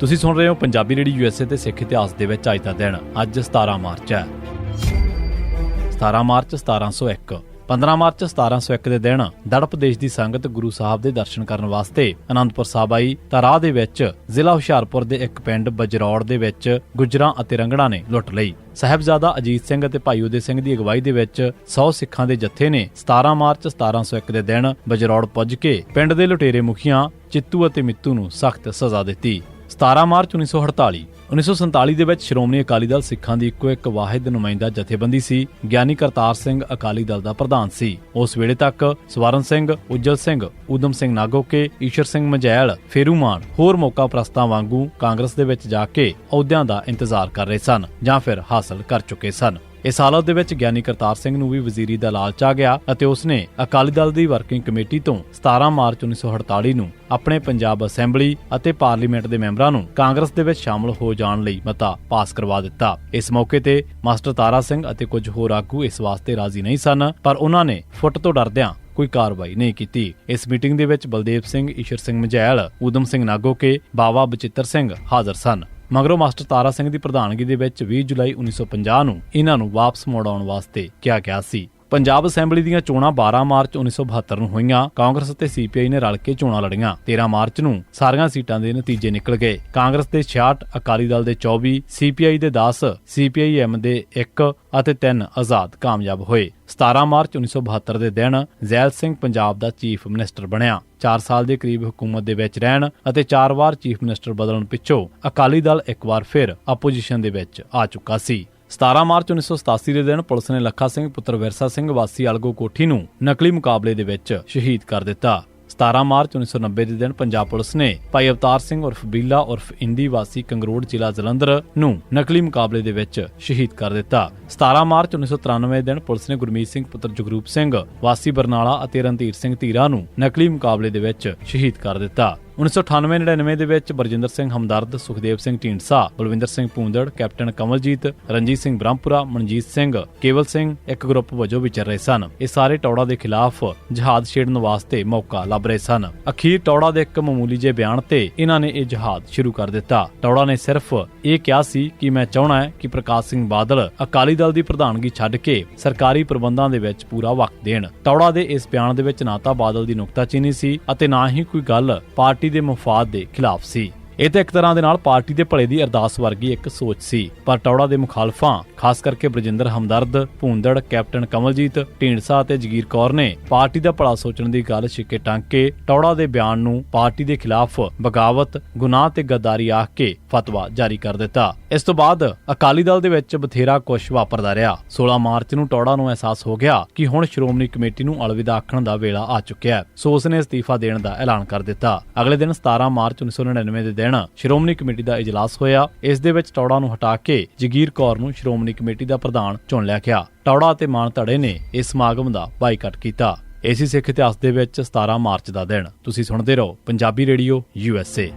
ਤੁਸੀਂ ਸੁਣ ਰਹੇ ਹੋ ਪੰਜਾਬੀ ਰੇਡੀ ਯੂਐਸਏ ਤੇ ਸਿੱਖ ਇਤਿਹਾਸ ਦੇ ਵਿੱਚ ਅੱਜ ਦਾ ਦਿਨ। ਅੱਜ 17 ਮਾਰਚ ਹੈ। 17 ਮਾਰਚ 1701 15 ਮਾਰਚ 1701 ਦੇ ਦਿਨ ਦੜਪ ਦੇਸ਼ ਦੀ ਸੰਗਤ ਗੁਰੂ ਸਾਹਿਬ ਦੇ ਦਰਸ਼ਨ ਕਰਨ ਵਾਸਤੇ ਅਨੰਦਪੁਰ ਸਾਹਿਬ ਆਈ। ਤਾਂ ਰਾਹ ਦੇ ਵਿੱਚ ਜ਼ਿਲ੍ਹਾ ਹੁਸ਼ਿਆਰਪੁਰ ਦੇ ਇੱਕ ਪਿੰਡ ਬਜਰੌੜ ਦੇ ਵਿੱਚ ਗੁਜਰਾਂ ਅਤੇ ਰੰਗੜਾਂ ਨੇ ਲੁੱਟ ਲਈ। ਸਾਹਿਬਜ਼ਾਦਾ ਅਜੀਤ ਸਿੰਘ ਅਤੇ ਭਾਈ ਉਦੇ ਸਿੰਘ ਦੀ ਅਗਵਾਈ ਦੇ ਵਿੱਚ 100 ਸਿੱਖਾਂ ਦੇ ਜੱਥੇ ਨੇ 17 ਮਾਰਚ 1701 ਦੇ ਦਿਨ ਬਜਰੌੜ ਪੁੱਜ ਕੇ ਪਿੰਡ ਦੇ ਲੁਟੇਰੇ ਮੁਖੀਆਂ ਚਿੱਤੂ ਅਤੇ ਮਿੱਤੂ ਨੂੰ ਸਖਤ ਸਜ਼ਾ ਦਿੱਤੀ। 17 ਮਾਰਚ 1948 1947 ਦੇ ਵਿੱਚ ਸ਼੍ਰੋਮਣੀ ਅਕਾਲੀ ਦਲ ਸਿੱਖਾਂ ਦੀ ਇੱਕੋ ਇੱਕ ਵਾਹਿਦ ਨੁਮਾਇੰਦਾ ਜਥੇਬੰਦੀ ਸੀ, ਗਿਆਨੀ ਕਰਤਾਰ ਸਿੰਘ ਅਕਾਲੀ ਦਲ ਦਾ ਪ੍ਰਧਾਨ ਸੀ। ਉਸ ਵੇਲੇ ਤੱਕ ਸਵਰਨ ਸਿੰਘ, ਉਜਲ ਸਿੰਘ ਊਦਮ ਸਿੰਘ ਨਾਗੋਕੇ, ਈਸ਼ਰ ਸਿੰਘ ਮਜੈਲ ਫੇਰੂਮਾਨ ਹੋਰ ਮੌਕਾ ਪ੍ਰਸਤਾਂ ਵਾਂਗੂ ਕਾਂਗਰਸ ਦੇ ਵਿੱਚ ਜਾ ਕੇ ਅਹੁਦਿਆਂ ਦਾ ਇੰਤਜ਼ਾਰ ਕਰ ਰਹੇ ਸਨ ਜਾਂ ਫਿਰ ਹਾਸਲ ਕਰ ਚੁੱਕੇ ਸਨ। ਇਸ ਹਾਲਤ ਦੇ ਵਿੱਚ ਗਿਆਨੀ ਕਰਤਾਰ ਸਿੰਘ ਨੂੰ ਵੀ ਵਜ਼ੀਰੀ ਦਾ ਲਾਲਚ ਆ ਗਿਆ ਅਤੇ ਉਸਨੇ ਅਕਾਲੀ ਦਲ ਦੀ ਵਰਕਿੰਗ ਕਮੇਟੀ ਤੋਂ 17 ਮਾਰਚ 1948 ਨੂੰ ਆਪਣੇ ਪੰਜਾਬ ਅਸੈਂਬਲੀ ਅਤੇ ਪਾਰਲੀਮੈਂਟ ਦੇ ਮੈਂਬਰਾਂ ਨੂੰ ਕਾਂਗਰਸ ਦੇ ਵਿੱਚ ਸ਼ਾਮਲ ਹੋ ਜਾਣ ਲਈ ਮਤਾ ਪਾਸ ਕਰਵਾ ਦਿੱਤਾ। ਇਸ ਮੌਕੇ ਤੇ ਮਾਸਟਰ ਤਾਰਾ ਸਿੰਘ ਅਤੇ ਕੁਝ ਹੋਰ ਆਗੂ ਇਸ ਵਾਸਤੇ ਰਾਜ਼ੀ ਨਹੀਂ ਸਨ, ਪਰ ਉਹਨਾਂ ਨੇ ਫੁੱਟ ਤੋਂ ਡਰਦਿਆਂ ਕੋਈ ਕਾਰਵਾਈ ਨਹੀਂ ਕੀਤੀ। ਇਸ ਮੀਟਿੰਗ ਦੇ ਵਿੱਚ ਬਲਦੇਵ ਸਿੰਘ, ਈਸ਼ਰ ਸਿੰਘ ਮਜੈਲ ਊਦਮ ਸਿੰਘ ਨਾਗੋਕੇ, ਬਾਵਾ ਬਚਿੱਤਰ ਸਿੰਘ ਹਾਜ਼ਰ ਸਨ। ਮਗਰੋਂ ਮਾਸਟਰ ਤਾਰਾ ਸਿੰਘ ਦੀ ਪ੍ਰਧਾਨਗੀ ਦੇ ਵਿੱਚ 20 ਜੁਲਾਈ 1950 ਨੂੰ ਇਹਨਾਂ ਨੂੰ ਵਾਪਸ ਮੋੜ ਆਉਣ ਵਾਸਤੇ ਕਿਹਾ ਗਿਆ ਸੀ। ਪੰਜਾਬ ਅਸੈਂਬਲੀ ਦੀਆਂ ਚੋਣਾਂ 12 ਮਾਰਚ 1972 ਨੂੰ ਹੋਈਆਂ। ਕਾਂਗਰਸ ਅਤੇ ਸੀਪੀਆਈ ਨੇ ਰਲ ਕੇ ਚੋਣਾਂ ਲੜੀਆਂ। 13 ਮਾਰਚ ਨੂੰ ਸਾਰੀਆਂ ਸੀਟਾਂ ਦੇ ਨਤੀਜੇ ਨਿਕਲ ਗਏ। ਕਾਂਗਰਸ ਦੇ 66 ਅਕਾਲੀ ਦਲ ਦੇ 24 ਸੀਪੀਆਈ ਦੇ 10 ਸੀਪੀਆਈਐਮ ਦੇ 1 ਅਤੇ 3 ਆਜ਼ਾਦ ਕਾਮਯਾਬ ਹੋਏ। 17 ਮਾਰਚ 1972 ਦੇ ਦਿਨ ਜ਼ੈਲ ਸਿੰਘ ਪੰਜਾਬ ਦਾ ਚੀਫ ਮਿਨਿਸਟਰ ਬਣਿਆ। 4 ਸਾਲ ਦੇ ਕਰੀਬ ਹਕੂਮਤ ਦੇ ਵਿੱਚ ਰਹਿਣ ਅਤੇ 4 ਵਾਰ ਚੀਫ ਮਿਨਿਸਟਰ ਬਦਲਣ ਪਿੱਛੋਂ ਅਕਾਲੀ ਦਲ ਇੱਕ ਵਾਰ ਫਿਰ ਆਪੋਜੀਸ਼ਨ ਦੇ ਵਿੱਚ ਆ ਚੁੱਕਾ ਸੀ। 17 ਮਾਰਚ 1987 ਦੇ ਦਿਨ ਪੁਲਿਸ ਨੇ ਲੱਖਾ ਸਿੰਘ ਪੁੱਤਰ ਵਿਰਸਾ ਸਿੰਘ ਵਾਸੀ ਅਲਗੋ ਕੋਠੀ ਨੂੰ ਨਕਲੀ ਮੁਕਾਬਲੇ ਦੇ ਵਿੱਚ ਸ਼ਹੀਦ ਕਰ ਦਿੱਤਾ। 17 ਮਾਰਚ 1990 ਦੇ ਦਿਨ ਪੰਜਾਬ ਪੁਲਿਸ ਨੇ ਭਾਈ ਅਵਤਾਰ ਸਿੰਘ ਉਰਫ ਬੀਲਾ ਉਰਫ ਇੰਦੀ ਵਾਸੀ ਕੰਗਰੋੜ ਜ਼ਿਲ੍ਹਾ ਜਲੰਧਰ ਨੂੰ ਨਕਲੀ ਮੁਕਾਬਲੇ ਦੇ ਵਿੱਚ ਸ਼ਹੀਦ ਕਰ ਦਿੱਤਾ। 17 ਮਾਰਚ 1993 ਦੇ ਦਿਨ ਪੁਲਿਸ ਨੇ ਗੁਰਮੀਤ ਸਿੰਘ ਪੁੱਤਰ ਜਗਰੂਪ ਸਿੰਘ, ਵਾਸੀ ਬਰਨਾਲਾ ਅਤੇ ਰਣਧੀਰ ਸਿੰਘ ਧੀਰਾ ਨੂੰ ਨਕਲੀ ਮੁਕਾਬਲੇ ਦੇ ਵਿੱਚ ਸ਼ਹੀਦ ਕਰ ਦਿੱਤਾ। 1998-99 ਦੇ ਵਿੱਚ ਬਰਜਿੰਦਰ ਸਿੰਘ ਹਮਦਰਦ, ਸੁਖਦੇਵ ਸਿੰਘ ਢੀਂਡਸਾ, ਬਲਵਿੰਦਰ ਸਿੰਘ ਪੂੰਦੜ, ਕੈਪਟਨ ਕਮਲਜੀਤ, ਰਣਜੀਤ ਸਿੰਘ ਬ੍ਰਹਮਪੁਰਾ, ਮਨਜੀਤ ਸਿੰਘ, ਕੇਵਲ ਸਿੰਘ ਇੱਕ ਗਰੁੱਪ ਵਜੋਂ ਵਿਚਰ ਰਹੇ ਸਨ। ਇਹ ਸਾਰੇ ਟੌੜਾ ਦੇ ਖਿਲਾਫ ਜਹਾਦ ਛੇੜਨ ਵਾਸਤੇ ਮੌਕਾ ਲੱਭ ਰਹੇ ਸਨ। ਅਖੀਰ ਟੌੜਾ ਦੇ ਇੱਕ ਮਾਮੂਲੀ ਜਿਹੇ ਬਿਆਨ ਤੇ ਇਹਨਾਂ ਨੇ ਇਹ ਜਹਾਦ ਸ਼ੁਰੂ ਕਰ ਦਿੱਤਾ। ਟੌੜਾ ਨੇ ਸਿਰਫ ਇਹ ਕਿਹਾ ਸੀ ਕਿ ਮੈਂ ਚਾਹਣਾ ਹੈ ਕਿ ਪ੍ਰਕਾਸ਼ ਸਿੰਘ ਬਾਦਲ ਅਕਾਲੀ ਦਲ ਦੀ ਪ੍ਰਧਾਨਗੀ ਛੱਡ ਕੇ ਸਰਕਾਰੀ ਪ੍ਰਬੰਧਾਂ ਦੇ ਵਿੱਚ ਪੂਰਾ ਵਕਤ ਦੇਣ। ਟੌੜਾ ਦੇ ਇਸ ਬਿਆਨ ਦੇ ਵਿੱਚ ਨਾ ਤਾਂ ਬਾਦਲ ਦੀ ਨੁਕਤਾਚੀਨੀ ਸੀ ਅਤੇ ਨਾ ਹੀ ਕੋਈ ਗੱਲ ਪਾਰਟੀ ਦੇ ਮਫਾਦ ਦੇ ਖਿਲਾਫ ਸੀ। ਇਹ ਤਾਂ ਇੱਕ ਤਰ੍ਹਾਂ ਦੇ ਨਾਲ ਪਾਰਟੀ ਦੇ ਭਲੇ ਦੀ ਅਰਦਾਸ ਵਰਗੀ ਇੱਕ ਸੋਚ ਸੀ। ਪਰ ਟੌੜਾ ਦੇ ਮੁਖਾਲਫਾਂ, ਖਾਸ ਕਰਕੇ ਬਰਜਿੰਦਰ ਹਮਦਰਦ, ਭੂੰਦੜ, ਕੈਪਟਨ ਕਮਲਜੀਤ, ਢੀਂਡਸਾ ਅਤੇ ਜਗੀਰ ਕੌਰ ਨੇ ਪਾਰਟੀ ਦਾ ਭਲਾ ਸੋਚਣ ਦੀ ਗੱਲ ਛਿੱਕੇ ਟੰਗ ਕੇ ਟੌੜਾ ਦੇ ਬਿਆਨ ਨੂੰ ਪਾਰਟੀ ਦੇ ਖਿਲਾਫ ਬਗਾਵਤ, ਗੁਨਾਹ ਤੇ ਗੱਦਾਰੀ ਆਖ ਕੇ ਫਤਵਾ ਜਾਰੀ ਕਰ ਦਿੱਤਾ। ਇਸ ਤੋਂ ਬਾਅਦ ਅਕਾਲੀ ਦਲ ਦੇ ਵਿੱਚ ਬਥੇਰਾ ਕੁਝ ਵਾਪਰਦਾ ਰਿਹਾ। 16 ਮਾਰਚ ਨੂੰ ਟੌੜਾ ਨੂੰ ਅਹਿਸਾਸ ਹੋ ਗਿਆ ਕਿ ਹੁਣ ਸ਼੍ਰੋਮਣੀ ਕਮੇਟੀ ਨੂੰ ਅਲਵਿਦਾ ਆਖਣ ਦਾ ਵੇਲਾ ਆ ਚੁੱਕਿਆ ਹੈ। ਸੋ ਉਸ ਨੇ ਅਸਤੀਫਾ ਦੇਣ ਦਾ ਐਲਾਨ ਕਰ ਦਿੱਤਾ। ਅਗਲੇ ਦਿਨ 17 ਮਾਰਚ 1999 ਦੇ ਦਿਨ ਸ਼੍ਰੋਮਣੀ ਕਮੇਟੀ ਦਾ ਇਜਲਾਸ ਹੋਇਆ। ਇਸ ਦੇ ਵਿੱਚ ਟੌੜਾ ਨੂੰ ਹਟਾ ਕੇ ਜਗੀਰ ਕੌਰ ਨੂੰ ਸ਼੍ਰੋਮਣੀ ਕਮੇਟੀ ਦਾ ਪ੍ਰਧਾਨ ਚੁਣ ਲਿਆ ਗਿਆ। ਟੌੜਾ ਅਤੇ ਮਾਨ ਧੜੇ ਨੇ ਇਸ ਸਮਾਗਮ ਦਾ ਬਾਈਕਾਟ ਕੀਤਾ। ਏਸੀ ਸਿੱਖ ਇਤਿਹਾਸ ਦੇ ਵਿੱਚ 17 ਮਾਰਚ ਦਾ ਦਿਨ। ਤੁਸੀਂ ਸੁਣਦੇ ਰਹੋ ਪੰਜਾਬੀ ਰੇਡੀਓ ਯੂਐਸਏ